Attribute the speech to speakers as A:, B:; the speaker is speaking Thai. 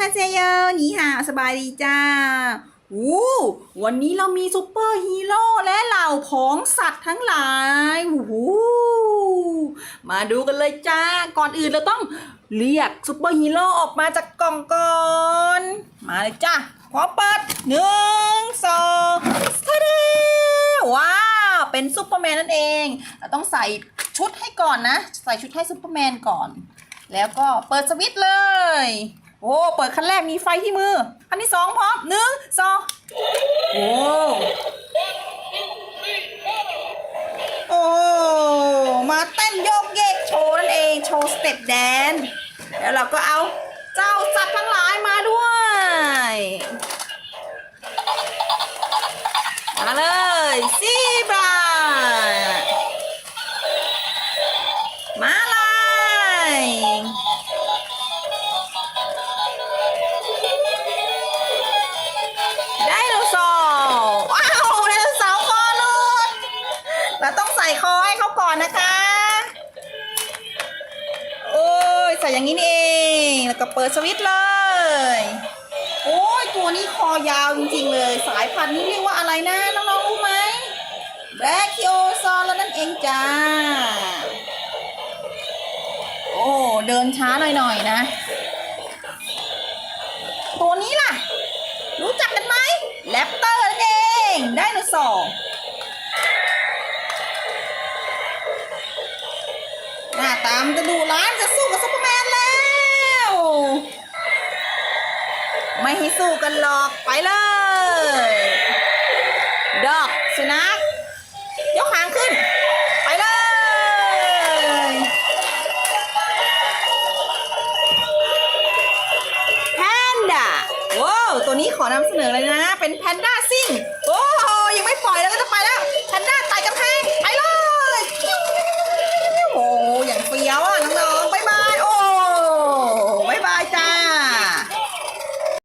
A: ฮาเซโยนี่ฮาสบายดีจ้าอู้วันนี้เรามีซูเปอร์ฮีโร่และเหล่าผองสัตว์ทั้งหลายวู้หูมาดูกันเลยจ้า ก่อนอื่นเราต้องเรียกซูเปอร์ฮีโร่ออกมาจากกล่องก่อน มาเลยจ้าขอเปิดหนึ่งสองสวัสดีว้าว เป็นซูเปอร์แมนนั่นเอง เราต้องใส่ชุดให้ก่อนนะ ใส่ชุดให้ซูเปอร์แมนก่อน แล้วก็เปิดสวิตช์เลย โอ้เปิดคันแรกมีไฟที่มือคันที่สองพร้อมหนึ่งสองโอ้โอ้มาเต้นโยกเยกโชว์นั่นเองโชว์สเต็ปแดนแล้วเราก็เอาเจ้าสัตว์ทั้งหลายมาด้วยมาเลยซี ส่คอให้เขาก่อนนะคะ โอ้ยใส่อย่างนี้นี่เองแล้วก็เปิดสวิตช์เลย โอ้ยตัวนี้คอยาวจริงๆเลย สายพันธุ์นี้เรียกว่าอะไรนะน้องๆรู้ไหมแบล็คิโอซอนแล้วนั่นเองจ้า โอ้เดินช้าหน่อยๆนะ ตัวนี้ล่ะ รู้จักกันไหมแรปเตอร์นั่นเอง ไดโนเสาร์ ตามจะดูร้ายจะสู้กับซุปเปอร์แมนแล้ว ไม่ให้สู้กันหรอกไปเลย ดอกสุนัขยกหางขึ้น ไปเลย แพนด้าว้าวตัวนี้ขอนำเสนอเลยนะ เป็นแพนด้าซิ่ง